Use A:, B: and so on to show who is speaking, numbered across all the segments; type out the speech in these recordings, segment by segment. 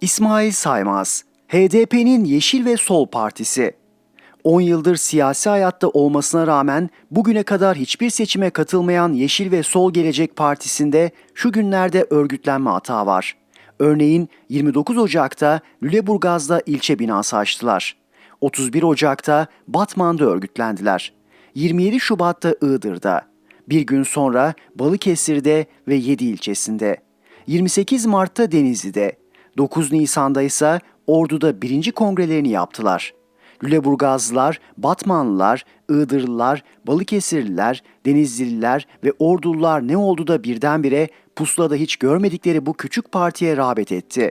A: İsmail Saymaz, HDP'nin Yeşil ve Sol Partisi. 10 yıldır siyasi hayatta olmasına rağmen bugüne kadar hiçbir seçime katılmayan Yeşil ve Sol Gelecek Partisi'nde şu günlerde örgütlenme hata var. Örneğin 29 Ocak'ta Lüleburgaz'da ilçe binası açtılar. 31 Ocak'ta Batman'da örgütlendiler. 27 Şubat'ta Iğdır'da. Bir gün sonra Balıkesir'de ve 7 ilçesinde. 28 Mart'ta Denizli'de. 9 Nisan'da ise Ordu'da birinci kongrelerini yaptılar. Lüleburgazlılar, Batmanlılar, Iğdırlılar, Balıkesirliler, Denizlililer ve Ordulular ne oldu da birdenbire pusulada hiç görmedikleri bu küçük partiye rağbet etti.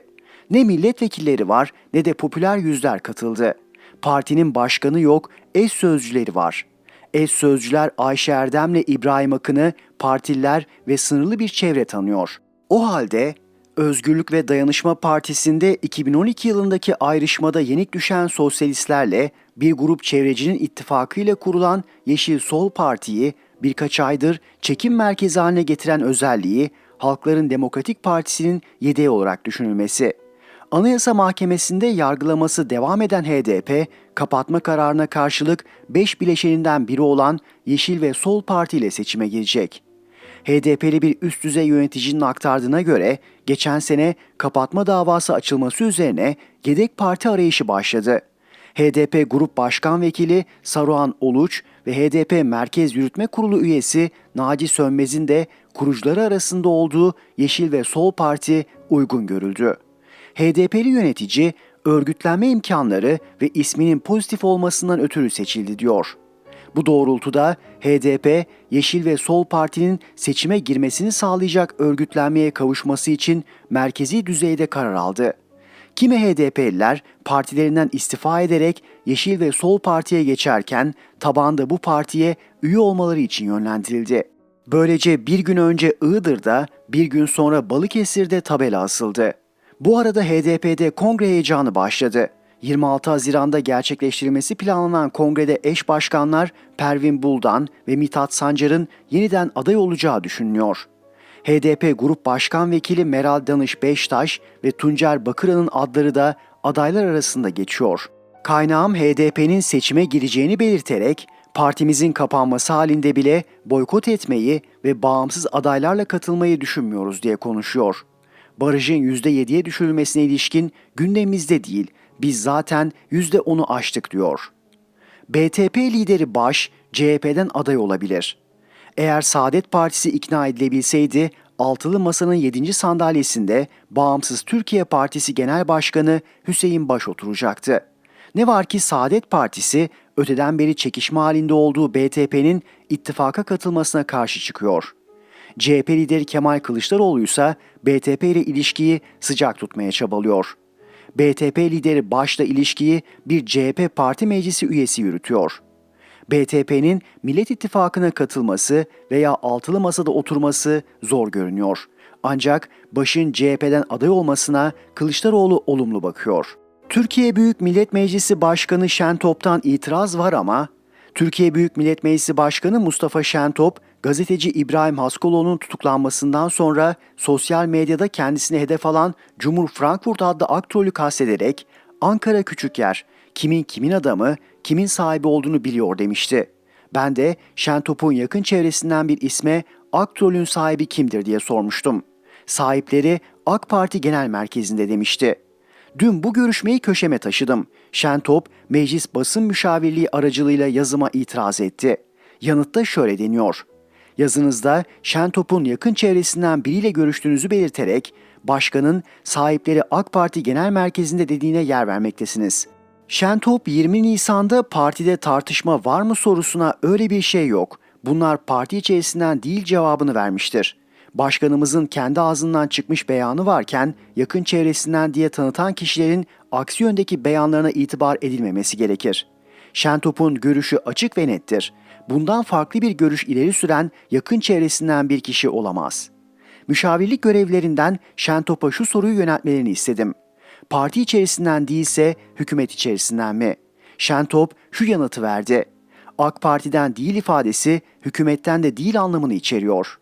A: Ne milletvekilleri var ne de popüler yüzler katıldı. Partinin başkanı yok, eş sözcüleri var. Eş sözcüler Ayşe Erdem'le İbrahim Akın'ı partililer ve sınırlı bir çevre tanıyor. O halde Özgürlük ve Dayanışma Partisi'nde 2012 yılındaki ayrışmada yenik düşen sosyalistlerle bir grup çevrecinin ittifakıyla kurulan Yeşil Sol Parti'yi birkaç aydır çekim merkezi haline getiren özelliği Halkların Demokratik Partisi'nin yedeği olarak düşünülmesi. Anayasa Mahkemesi'nde yargılaması devam eden HDP, kapatma kararına karşılık 5 bileşeninden biri olan Yeşil ve Sol Parti ile seçime girecek. HDP'li bir üst düzey yöneticinin aktardığına göre geçen sene kapatma davası açılması üzerine yedek parti arayışı başladı. HDP Grup Başkan Vekili Saruhan Oluç ve HDP Merkez Yürütme Kurulu üyesi Naci Sönmez'in de kurucuları arasında olduğu Yeşil ve Sol Parti uygun görüldü. HDP'li yönetici örgütlenme imkanları ve isminin pozitif olmasından ötürü seçildi diyor. Bu doğrultuda HDP, Yeşil ve Sol Parti'nin seçime girmesini sağlayacak örgütlenmeye kavuşması için merkezi düzeyde karar aldı. Kimi HDP'liler partilerinden istifa ederek Yeşil ve Sol Parti'ye geçerken tabanda bu partiye üye olmaları için yönlendirildi. Böylece bir gün önce Iğdır'da, bir gün sonra Balıkesir'de tabela asıldı. Bu arada HDP'de kongre heyecanı başladı. 26 Haziran'da gerçekleştirilmesi planlanan kongrede eş başkanlar Pervin Buldan ve Mithat Sancar'ın yeniden aday olacağı düşünülüyor. HDP Grup Başkan Vekili Meral Danış Beştaş ve Tuncer Bakıran'ın adları da adaylar arasında geçiyor. Kaynağım HDP'nin seçime gireceğini belirterek partimizin kapanması halinde bile boykot etmeyi ve bağımsız adaylarla katılmayı düşünmüyoruz diye konuşuyor. Barajın %7'ye düşürülmesine ilişkin gündemimizde değil, biz zaten %10'u aştık diyor. BTP lideri Baş, CHP'den aday olabilir. Eğer Saadet Partisi ikna edilebilseydi, altılı masanın 7. sandalyesinde Bağımsız Türkiye Partisi Genel Başkanı Hüseyin Baş oturacaktı. Ne var ki Saadet Partisi öteden beri çekişme halinde olduğu BTP'nin ittifaka katılmasına karşı çıkıyor. CHP lideri Kemal Kılıçdaroğlu ise BTP ile ilişkiyi sıcak tutmaya çabalıyor. BTP lideri başta ilişkiyi bir CHP parti meclisi üyesi yürütüyor. BTP'nin Millet İttifakı'na katılması veya altılı masada oturması zor görünüyor. Ancak başın CHP'den aday olmasına Kılıçdaroğlu olumlu bakıyor. Türkiye Büyük Millet Meclisi Başkanı Şentop'tan itiraz var ama Türkiye Büyük Millet Meclisi Başkanı Mustafa Şentop, gazeteci İbrahim Haskoloğlu'nun tutuklanmasından sonra sosyal medyada kendisine hedef alan Cumhur Frankfurt adlı aktörlü kastederek Ankara küçük yer, kimin kimin adamı, kimin sahibi olduğunu biliyor demişti. Ben de Şentop'un yakın çevresinden bir isme aktörlüğün sahibi kimdir diye sormuştum. Sahipleri AK Parti Genel Merkezi'nde demişti. Dün bu görüşmeyi köşeme taşıdım. Şentop, meclis basın müşavirliği aracılığıyla yazıma itiraz etti. Yanıtta şöyle deniyor. Yazınızda Şentop'un yakın çevresinden biriyle görüştüğünüzü belirterek başkanın sahipleri AK Parti Genel Merkezi'nde dediğine yer vermektesiniz. Şentop 20 Nisan'da partide tartışma var mı sorusuna öyle bir şey yok. Bunlar parti içerisinden değil cevabını vermiştir. Başkanımızın kendi ağzından çıkmış beyanı varken yakın çevresinden diye tanıtan kişilerin aksi yöndeki beyanlarına itibar edilmemesi gerekir. Şentop'un görüşü açık ve nettir. Bundan farklı bir görüş ileri süren yakın çevresinden bir kişi olamaz. Müşavirlik görevlerinden Şentop'a şu soruyu yöneltmelerini istedim. Parti içerisinden değilse hükümet içerisinden mi? Şentop şu yanıtı verdi. AK Parti'den değil ifadesi hükümetten de değil anlamını içeriyor.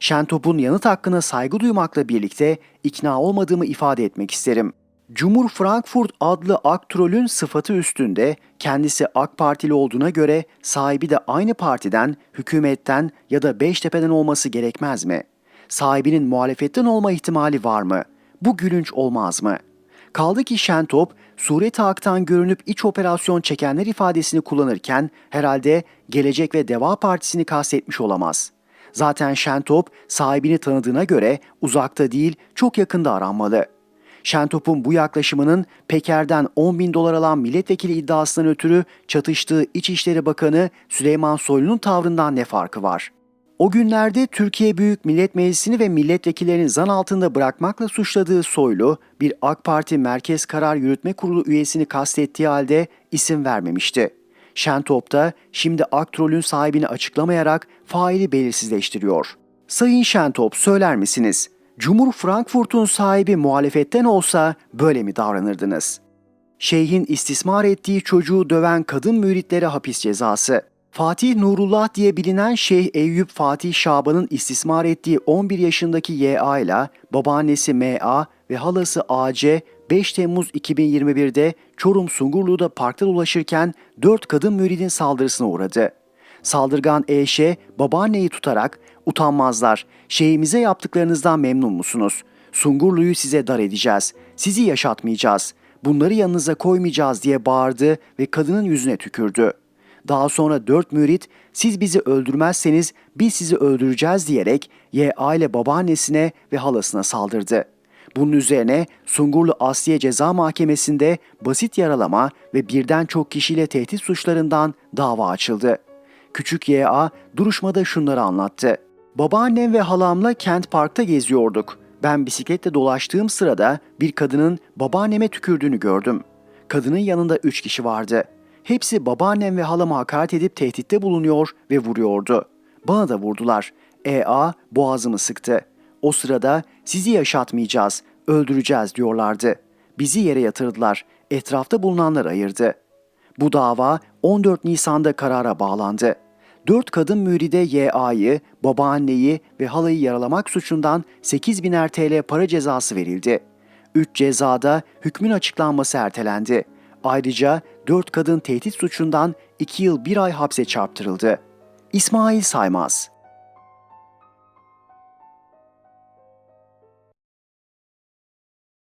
A: Şentop'un yanıt hakkına saygı duymakla birlikte ikna olmadığımı ifade etmek isterim. Cumhur Frankfurt adlı aktrolün sıfatı üstünde kendisi AK Partili olduğuna göre sahibi de aynı partiden, hükümetten ya da Beştepe'den olması gerekmez mi? Sahibinin muhalefetten olma ihtimali var mı? Bu gülünç olmaz mı? Kaldı ki Şentop, sureti haktan görünüp iç operasyon çekenler ifadesini kullanırken herhalde Gelecek ve Deva Partisi'ni kastetmiş olamaz. Zaten Şentop sahibini tanıdığına göre uzakta değil çok yakında aranmalı. Şentop'un bu yaklaşımının Peker'den 10 bin dolar alan milletvekili iddiasından ötürü çatıştığı İçişleri Bakanı Süleyman Soylu'nun tavrından ne farkı var? O günlerde Türkiye Büyük Millet Meclisi'ni ve milletvekillerini zan altında bırakmakla suçladığı Soylu, bir AK Parti Merkez Karar Yürütme Kurulu üyesini kastettiği halde isim vermemişti. Şentop da şimdi Aktrol'ün sahibini açıklamayarak faili belirsizleştiriyor. Sayın Şentop söyler misiniz? Cumhur Frankfurt'un sahibi muhalefetten olsa böyle mi davranırdınız? Şeyhin istismar ettiği çocuğu döven kadın müritlere hapis cezası. Fatih Nurullah diye bilinen Şeyh Eyüp Fatih Şaban'ın istismar ettiği 11 yaşındaki YA ile babaannesi MA ve halası AC 5 Temmuz 2021'de Çorum Sungurlu'da parkta dolaşırken 4 kadın müridin saldırısına uğradı. Saldırgan Eşe babaanneyi tutarak utanmazlar, şeyimize yaptıklarınızdan memnun musunuz? Sungurlu'yu size dar edeceğiz, sizi yaşatmayacağız, bunları yanınıza koymayacağız diye bağırdı ve kadının yüzüne tükürdü. Daha sonra dört mürit siz bizi öldürmezseniz biz sizi öldüreceğiz diyerek Y.A. ile babaannesine ve halasına saldırdı. Bunun üzerine Sungurlu Asliye Ceza Mahkemesi'nde basit yaralama ve birden çok kişiyle tehdit suçlarından dava açıldı. Küçük Y.A. duruşmada şunları anlattı. Babaannem ve halamla Kent Park'ta geziyorduk. Ben bisikletle dolaştığım sırada bir kadının babaanneme tükürdüğünü gördüm. Kadının yanında üç kişi vardı. Hepsi babaannem ve halama hakaret edip tehditte bulunuyor ve vuruyordu. Bana da vurdular. E.A. boğazımı sıktı. O sırada sizi yaşatmayacağız, öldüreceğiz diyorlardı. Bizi yere yatırdılar. Etrafta bulunanlar ayırdı. Bu dava 14 Nisan'da karara bağlandı. Dört kadın müride Y.A.'yı, babaanneyi ve halayı yaralamak suçundan 8 biner TL para cezası verildi. Üç cezada hükmün açıklanması ertelendi. Ayrıca dört kadın tehdit suçundan 2 yıl 1 ay hapse çarptırıldı. İsmail Saymaz